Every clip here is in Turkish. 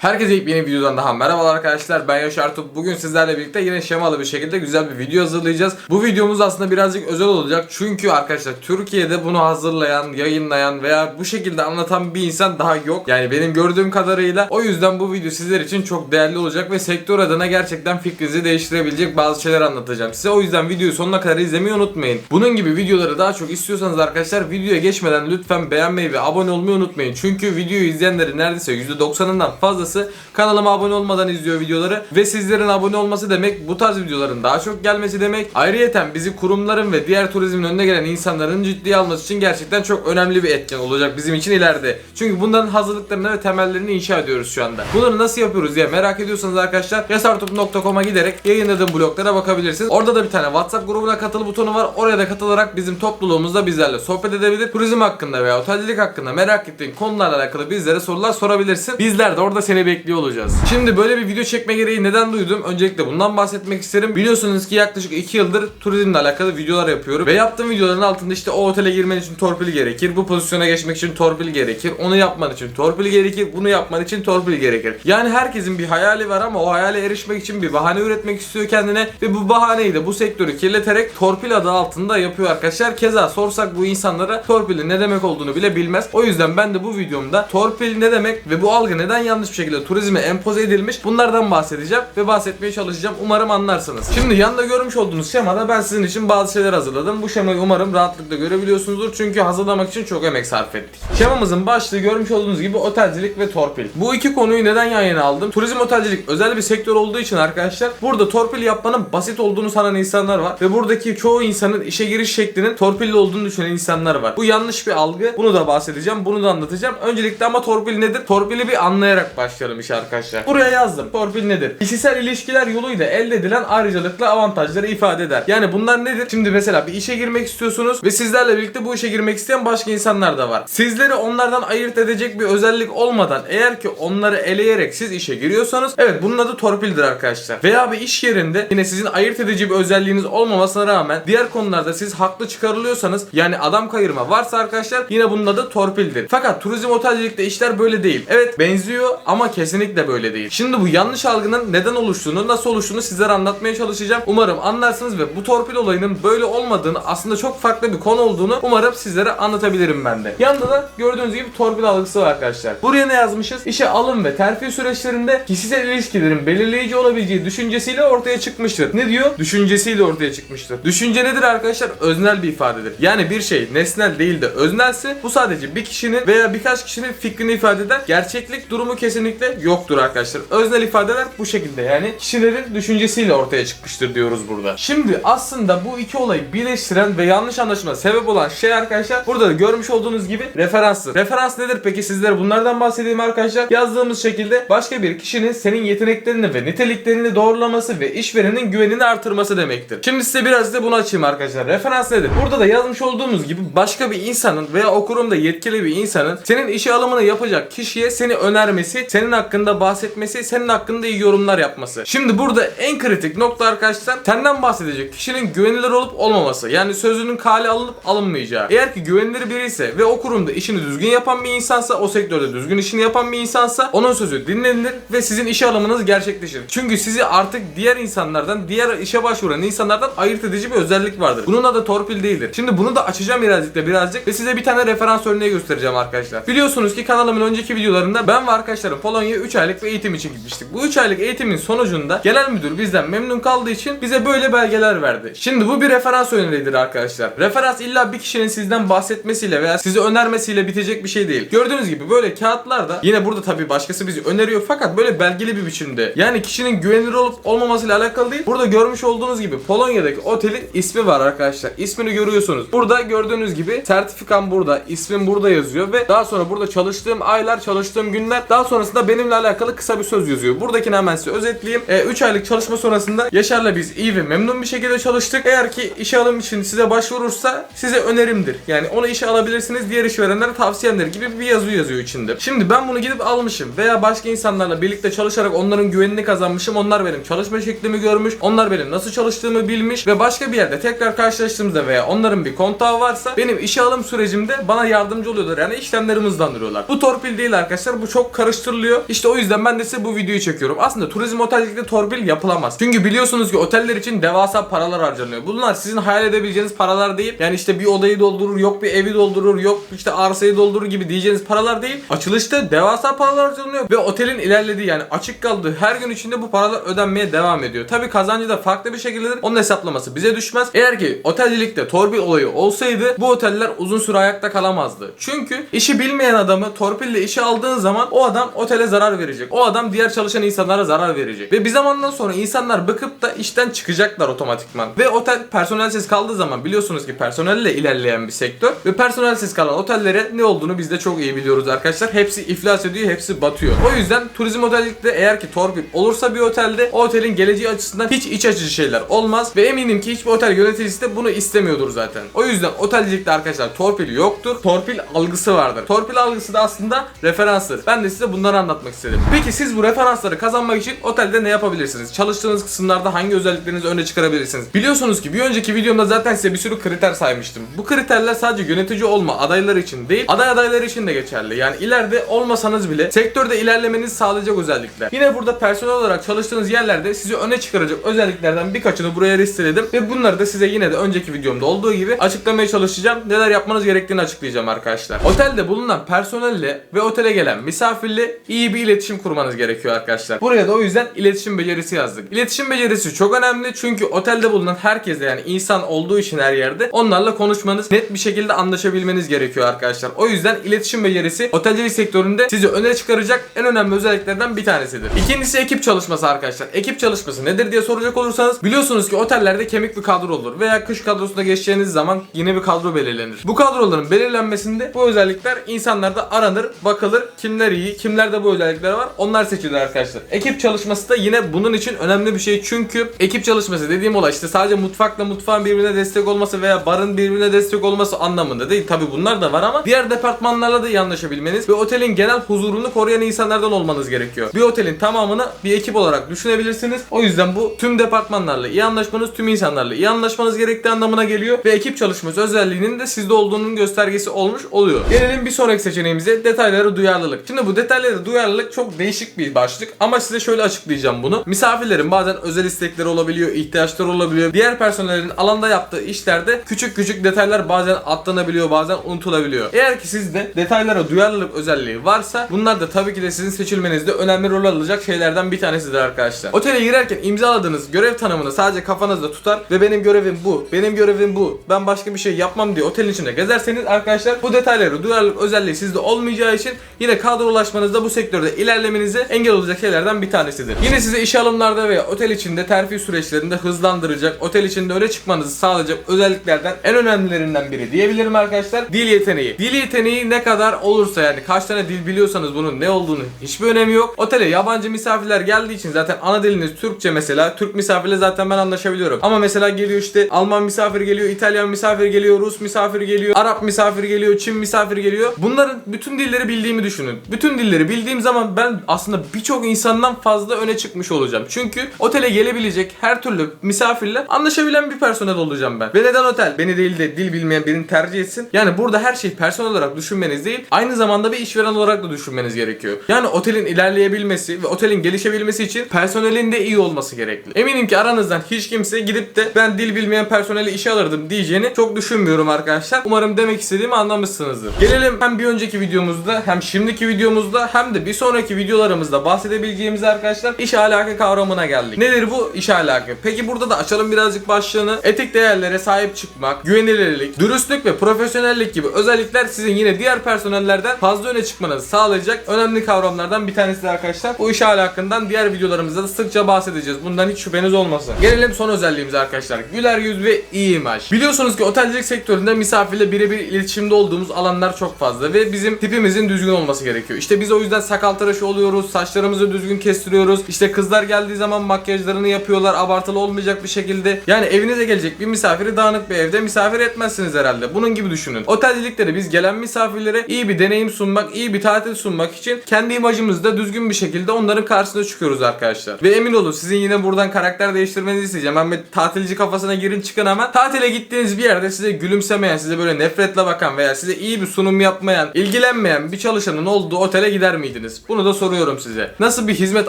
Herkese ilk yeni videodan daha merhabalar arkadaşlar ben Yaşar Tup. Bugün sizlerle birlikte yine şemalı bir şekilde güzel bir video hazırlayacağız. Bu videomuz aslında birazcık özel olacak çünkü arkadaşlar Türkiye'de bunu hazırlayan, yayınlayan veya bu şekilde anlatan bir insan daha yok. Yani benim gördüğüm kadarıyla o yüzden bu video sizler için çok değerli olacak ve sektör adına gerçekten fikrinizi değiştirebilecek bazı şeyler anlatacağım size. O yüzden videoyu sonuna kadar izlemeyi unutmayın. Bunun gibi videoları daha çok istiyorsanız arkadaşlar videoya geçmeden lütfen beğenmeyi ve abone olmayı unutmayın. Çünkü videoyu izleyenlerin neredeyse %90'ından fazlası kanalıma abone olmadan izliyor videoları ve sizlerin abone olması demek bu tarz videoların daha çok gelmesi demek. Ayrıyeten bizi kurumların ve diğer turizmin önüne gelen insanların ciddiye alması için gerçekten çok önemli bir etken olacak bizim için ileride. Çünkü bunların hazırlıklarını ve temellerini inşa ediyoruz şu anda. Bunları nasıl yapıyoruz diye merak ediyorsanız arkadaşlar yasartop.com'a giderek yayınladığım bloglara bakabilirsiniz. Orada da bir tane WhatsApp grubuna katıl butonu var. Oraya da katılarak bizim topluluğumuzda bizlerle sohbet edebilir. Turizm hakkında veya otelcilik hakkında merak ettiğin konularla alakalı bizlere sorular sorabilirsin. Bizler de orada seni bekliyor olacağız. Şimdi böyle bir video çekme gereği neden duydum? Öncelikle bundan bahsetmek isterim. Biliyorsunuz ki yaklaşık 2 yıldır turizmle alakalı videolar yapıyorum. Ve yaptığım videoların altında işte o otele girmen için torpil gerekir. Bu pozisyona geçmek için torpil gerekir. Onu yapman için torpil gerekir. Bunu yapman için torpil gerekir. Yani herkesin bir hayali var ama o hayale erişmek için bir bahane üretmek istiyor kendine. Ve bu bahaneyi de bu sektörü kirleterek torpil adı altında yapıyor arkadaşlar. Keza sorsak bu insanlara torpilin ne demek olduğunu bile bilmez. O yüzden ben de bu videomda torpil ne demek ve bu algı neden yanlış bir şekilde turizme empoze edilmiş bunlardan bahsedeceğim ve bahsetmeye çalışacağım. Umarım anlarsınız. Şimdi yanında görmüş olduğunuz şemada ben sizin için bazı şeyler hazırladım. Bu şemayı umarım rahatlıkla görebiliyorsunuzdur çünkü hazırlamak için çok emek sarf ettik. Şemamızın başlığı görmüş olduğunuz gibi otelcilik ve torpil. Bu iki konuyu neden yan yana aldım? Turizm otelcilik özel bir sektör olduğu için arkadaşlar burada torpil yapmanın basit olduğunu sanan insanlar var ve buradaki çoğu insanın işe giriş şeklinin torpilli olduğunu düşünen insanlar var. Bu yanlış bir algı. Bunu da bahsedeceğim. Bunu da anlatacağım. Öncelikle ama torpil nedir? Torpili bir anlayarak başlayalım işe arkadaşlar. Buraya yazdım. Torpil nedir? Kişisel ilişkiler yoluyla elde edilen ayrıcalıklı avantajları ifade eder. Yani bunlar nedir? Şimdi mesela bir işe girmek istiyorsunuz ve sizlerle birlikte bu işe girmek isteyen başka insanlar da var. Sizleri onlardan ayırt edecek bir özellik olmadan eğer ki onları eleyerek siz işe giriyorsanız evet bunun adı torpildir arkadaşlar. Veya bir iş yerinde yine sizin ayırt edici bir özelliğiniz olmamasına rağmen diğer konularda siz haklı çıkarılıyorsanız yani adam kayırma varsa arkadaşlar yine bunun adı torpildir. Fakat turizm otelcilikte işler böyle değil. Evet benziyor ama kesinlikle böyle değil. Şimdi bu yanlış algının neden oluştuğunu, nasıl oluştuğunu sizlere anlatmaya çalışacağım. Umarım anlarsınız ve bu torpil olayının böyle olmadığını, aslında çok farklı bir konu olduğunu umarım sizlere anlatabilirim ben de. Yanında da gördüğünüz gibi torpil algısı var arkadaşlar. Buraya ne yazmışız? İşe alım ve terfi süreçlerinde kişisel ilişkilerin belirleyici olabileceği düşüncesiyle ortaya çıkmıştır. Ne diyor? Düşüncesiyle ortaya çıkmıştır. Düşünce nedir arkadaşlar? Öznel bir ifadedir. Yani bir şey nesnel değil de öznelse bu sadece bir kişinin veya birkaç kişinin fikrini ifade eder. Gerçeklik durumu kesinlikle yoktur arkadaşlar. Öznel ifadeler bu şekilde yani kişilerin düşüncesiyle ortaya çıkmıştır diyoruz burada. Şimdi aslında bu iki olayı birleştiren ve yanlış anlaşılma sebep olan şey arkadaşlar burada da görmüş olduğunuz gibi referanstır. Referans nedir peki sizlere bunlardan bahsedeyim arkadaşlar. Yazdığımız şekilde başka bir kişinin senin yeteneklerini ve niteliklerini doğrulaması ve işverenin güvenini artırması demektir. Şimdi size biraz da bunu açayım arkadaşlar. Referans nedir? Burada da yazmış olduğumuz gibi başka bir insanın veya o kurumda yetkili bir insanın senin işe alımını yapacak kişiye seni önermesi, senin hakkında bahsetmesi, senin hakkında iyi yorumlar yapması. Şimdi burada en kritik nokta arkadaşlar senden bahsedecek kişinin güvenilir olup olmaması. Yani sözünün kale alınıp alınmayacağı. Eğer ki güvenilir biri ise ve o kurumda işini düzgün yapan bir insansa, o sektörde düzgün işini yapan bir insansa onun sözü dinlenilir ve sizin işe alımınız gerçekleşir. Çünkü sizi artık diğer insanlardan, diğer işe başvuran insanlardan ayırt edici bir özellik vardır. Bunun adı torpil değildir. Şimdi bunu da açacağım birazcık da birazcık ve size bir tane referans örneği göstereceğim arkadaşlar. Biliyorsunuz ki kanalımın önceki videolarında ben ve arkadaşlarım Polonya'ya 3 aylık bir eğitim için gitmiştik. Bu 3 aylık eğitimin sonucunda genel müdür bizden memnun kaldığı için bize böyle belgeler verdi. Şimdi bu bir referans örneğidir arkadaşlar. Referans illa bir kişinin sizden bahsetmesiyle veya sizi önermesiyle bitecek bir şey değil. Gördüğünüz gibi böyle kağıtlarda yine burada tabii başkası bizi öneriyor fakat böyle belgeli bir biçimde. Yani kişinin güvenilir olup olmamasıyla alakalı değil. Burada görmüş olduğunuz gibi Polonya'daki otelin ismi var arkadaşlar. İsmini görüyorsunuz. Burada gördüğünüz gibi sertifikam burada, ismim burada yazıyor ve daha sonra burada çalıştığım aylar, çalıştığım günler daha sonrasında benimle alakalı kısa bir söz yazıyor. Buradakini hemen size özetleyeyim. 3 aylık çalışma sonrasında Yaşar'la biz iyi ve memnun bir şekilde çalıştık. Eğer ki işe alım için size başvurursa size önerimdir. Yani onu işe alabilirsiniz. Diğer işverenlere tavsiyemdir gibi bir yazı yazıyor içinde. Şimdi ben bunu gidip almışım veya başka insanlarla birlikte çalışarak onların güvenini kazanmışım. Onlar benim çalışma şeklimi görmüş. Onlar benim nasıl çalıştığımı bilmiş ve başka bir yerde tekrar karşılaştığımızda veya onların bir kontağı varsa benim işe alım sürecimde bana yardımcı oluyorlar. Yani işlemlerimi hızlandırıyorlar. Bu torpil değil arkadaşlar. Bu çok karıştırılıyor yapılıyor. İşte o yüzden ben de size bu videoyu çekiyorum. Aslında turizm otelcilikte torpil yapılamaz. Çünkü biliyorsunuz ki oteller için devasa paralar harcanıyor. Bunlar sizin hayal edebileceğiniz paralar değil. Yani işte bir odayı doldurur, yok bir evi doldurur, yok işte arsayı doldurur gibi diyeceğiniz paralar değil. Açılışta devasa paralar harcanıyor ve otelin ilerlediği yani açık kaldığı her gün içinde bu paralar ödenmeye devam ediyor. Tabi kazancı da farklı bir şekildedir. Onun hesaplaması bize düşmez. Eğer ki otelcilikte torpil olayı olsaydı bu oteller uzun süre ayakta kalamazdı. Çünkü işi bilmeyen adamı torpille işe aldığın zaman o adam otele zarar verecek. O adam diğer çalışan insanlara zarar verecek. Ve bir zamandan sonra insanlar bıkıp da işten çıkacaklar otomatikman. Ve otel personelsiz kaldığı zaman biliyorsunuz ki personelle ilerleyen bir sektör. Ve personelsiz kalan otellere ne olduğunu biz de çok iyi biliyoruz arkadaşlar. Hepsi iflas ediyor, hepsi batıyor. O yüzden turizm otellikte eğer ki torpil olursa bir otelde o otelin geleceği açısından hiç iç açıcı şeyler olmaz. Ve eminim ki hiçbir otel yöneticisi de bunu istemiyordur zaten. O yüzden otelcilikte arkadaşlar torpil yoktur. Torpil algısı vardır. Torpil algısı da aslında referanstır. Ben de size bunları anlatmak istedim. Peki siz bu referansları kazanmak için otelde ne yapabilirsiniz? Çalıştığınız kısımlarda hangi özelliklerinizi öne çıkarabilirsiniz? Biliyorsunuz ki bir önceki videomda zaten size bir sürü kriter saymıştım. Bu kriterler sadece yönetici olma adayları için değil, aday adayları için de geçerli. Yani ileride olmasanız bile sektörde ilerlemenizi sağlayacak özellikler. Yine burada personel olarak çalıştığınız yerlerde sizi öne çıkaracak özelliklerden birkaçını buraya listeledim ve bunları da size yine de önceki videomda olduğu gibi açıklamaya çalışacağım. Neler yapmanız gerektiğini açıklayacağım arkadaşlar. Otelde bulunan personelle ve otele gelen misafirle iyi bir iletişim kurmanız gerekiyor arkadaşlar. Buraya da o yüzden iletişim becerisi yazdık. İletişim becerisi çok önemli çünkü otelde bulunan herkese yani insan olduğu için her yerde onlarla konuşmanız net bir şekilde anlaşabilmeniz gerekiyor arkadaşlar. O yüzden iletişim becerisi otelcilik sektöründe sizi öne çıkaracak en önemli özelliklerden bir tanesidir. İkincisi ekip çalışması arkadaşlar. Ekip çalışması nedir diye soracak olursanız biliyorsunuz ki otellerde kemik bir kadro olur veya kış kadrosuna geçeceğiniz zaman yine bir kadro belirlenir. Bu kadroların belirlenmesinde bu özellikler insanlarda aranır, bakılır. Kimler iyi, kimlerde bu özellikler var onlar seçilir arkadaşlar. Ekip çalışması da yine bunun için önemli bir şey çünkü ekip çalışması dediğim olay işte sadece mutfakla mutfağın birbirine destek olması veya barın birbirine destek olması anlamında değil. Tabi bunlar da var ama diğer departmanlarla da iyi anlaşabilmeniz ve otelin genel huzurunu koruyan insanlardan olmanız gerekiyor. Bir otelin tamamını bir ekip olarak düşünebilirsiniz. O yüzden bu tüm departmanlarla iyi anlaşmanız, tüm insanlarla iyi anlaşmanız gerektiği anlamına geliyor ve ekip çalışması özelliğinin de sizde olduğunun göstergesi olmuş oluyor. Gelelim bir sonraki seçeneğimize detaylara duyarlılık. Şimdi bu detaylara duyarlılık çok değişik bir başlık ama size şöyle açıklayacağım bunu. Misafirlerin bazen özel istekleri olabiliyor, ihtiyaçları olabiliyor. Diğer personellerin alanda yaptığı işlerde küçük küçük detaylar bazen atlanabiliyor, bazen unutulabiliyor. Eğer ki sizde detaylara duyarlılık özelliği varsa bunlar da tabii ki de sizin seçilmenizde önemli rol alacak şeylerden bir tanesidir arkadaşlar. Otele girerken imzaladığınız görev tanımını sadece kafanızda tutar ve benim görevim bu, benim görevim bu, ben başka bir şey yapmam diye otelin içinde gezerseniz arkadaşlar bu detaylara duyarlılık özelliği sizde olmayacağı için yine kadrolaşmanızda bu sektörde ilerlemenize engel olacak şeylerden bir tanesidir. Yine size iş alımlarda veya otel içinde terfi süreçlerinde hızlandıracak, otel içinde öne çıkmanızı sağlayacak özelliklerden en önemlilerinden biri diyebilirim arkadaşlar. Dil yeteneği. Dil yeteneği ne kadar olursa yani kaç tane dil biliyorsanız bunun ne olduğunu hiçbir önemi yok. Otele yabancı misafirler geldiği için zaten ana diliniz Türkçe mesela. Türk misafirle zaten ben anlaşabiliyorum. Ama mesela geliyor işte Alman misafir geliyor, İtalyan misafir geliyor, Rus misafir geliyor, Arap misafir geliyor, Çin misafir geliyor. Bunların bütün dilleri bildiğimi düşünün. Bütün dilleri bildiğim zaman ben aslında birçok insandan fazla öne çıkmış olacağım. Çünkü otele gelebilecek her türlü misafirle anlaşabilen bir personel olacağım ben. Ve neden otel beni değil de dil bilmeyen birini tercih etsin? Yani burada her şeyi personel olarak düşünmeniz değil, aynı zamanda bir işveren olarak da düşünmeniz gerekiyor. Yani otelin ilerleyebilmesi ve otelin gelişebilmesi için personelin de iyi olması gerekli. Eminim ki aranızdan hiç kimse gidip de ben dil bilmeyen personeli işe alırdım diyeceğini çok düşünmüyorum arkadaşlar. Umarım demek istediğimi anlamışsınızdır. Gelelim hem bir önceki videomuzda hem şimdiki videomuzda hem de bir sonraki videolarımızda bahsedebileceğimiz arkadaşlar iş ahlakı kavramına geldik. Nedir bu iş ahlakı? Peki burada da açalım birazcık başlığını. Etik değerlere sahip çıkmak, güvenilirlik, dürüstlük ve profesyonellik gibi özellikler sizin yine diğer personellerden fazla öne çıkmanızı sağlayacak önemli kavramlardan bir tanesi arkadaşlar. Bu iş ahlakından diğer videolarımızda da sıkça bahsedeceğiz. Bundan hiç şüpheniz olmasın. Gelelim son özelliğimize arkadaşlar. Güler yüz ve iyi imaj. Biliyorsunuz ki otelcilik sektöründe misafirle birebir iletişimde olduğumuz alanlar çok fazla ve bizim tipimizin düzgün olması gerekiyor. İşte biz o yüzden sakal tıraşı oluyoruz, saçlarımızı düzgün kestiriyoruz. İşte kızlar geldiği zaman makyajlarını yapıyorlar abartılı olmayacak bir şekilde. Yani evinize gelecek bir misafiri dağınık bir evde misafir etmezsiniz herhalde. Bunun gibi düşünün. Otelcilikte de biz gelen misafirlere iyi bir deneyim sunmak, iyi bir tatil sunmak için kendi imajımızı da düzgün bir şekilde onların karşısına çıkıyoruz arkadaşlar. Ve emin olun sizin yine buradan karakter değiştirmenizi isteyeceğim. Bir tatilci kafasına girin çıkın hemen. Tatile gittiğiniz bir yerde size gülümsemeyen, size böyle nefretle bakan veya size iyi bir sunum yapmayan, ilgilenmeyen bir çalışanın olduğu otele gider miydiniz? Miydiniz? Bunu da soruyorum size. Nasıl bir hizmet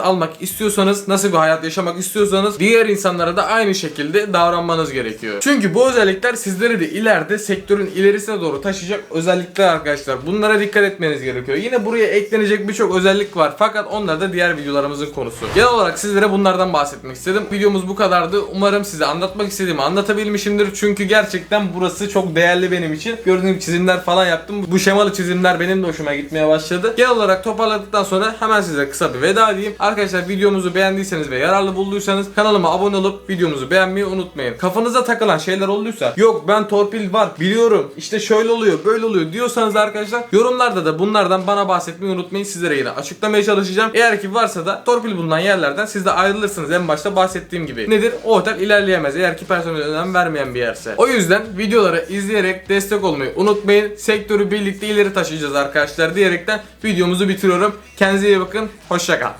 almak istiyorsanız, nasıl bir hayat yaşamak istiyorsanız diğer insanlara da aynı şekilde davranmanız gerekiyor. Çünkü bu özellikler sizleri de ileride sektörün ilerisine doğru taşıyacak özellikler arkadaşlar. Bunlara dikkat etmeniz gerekiyor. Yine buraya eklenecek birçok özellik var fakat onlar da diğer videolarımızın konusu. Genel olarak sizlere bunlardan bahsetmek istedim. Videomuz bu kadardı. Umarım size anlatmak istediğimi anlatabilmişimdir. Çünkü gerçekten burası çok değerli benim için. Gördüğünüz çizimler falan yaptım. Bu şemalı çizimler benim de hoşuma gitmeye başladı. Genel olarak toparladıktan sonra hemen size kısa bir veda edeyim. Arkadaşlar videomuzu beğendiyseniz ve yararlı bulduysanız kanalıma abone olup videomuzu beğenmeyi unutmayın. Kafanıza takılan şeyler olduysa yok ben torpil var biliyorum işte şöyle oluyor böyle oluyor diyorsanız arkadaşlar yorumlarda da bunlardan bana bahsetmeyi unutmayın. Sizlere yine açıklamaya çalışacağım. Eğer ki varsa da torpil bulunan yerlerden siz de ayrılırsınız en başta bahsettiğim gibi. Nedir? O otel ilerleyemez eğer ki personel önem vermeyen bir yerse. O yüzden videoları izleyerek destek olmayı unutmayın. Sektörü birlikte ileri taşıyacağız arkadaşlar diyerekten videomuzu bitiriyorum. Kendinize iyi bakın. Hoşçakal.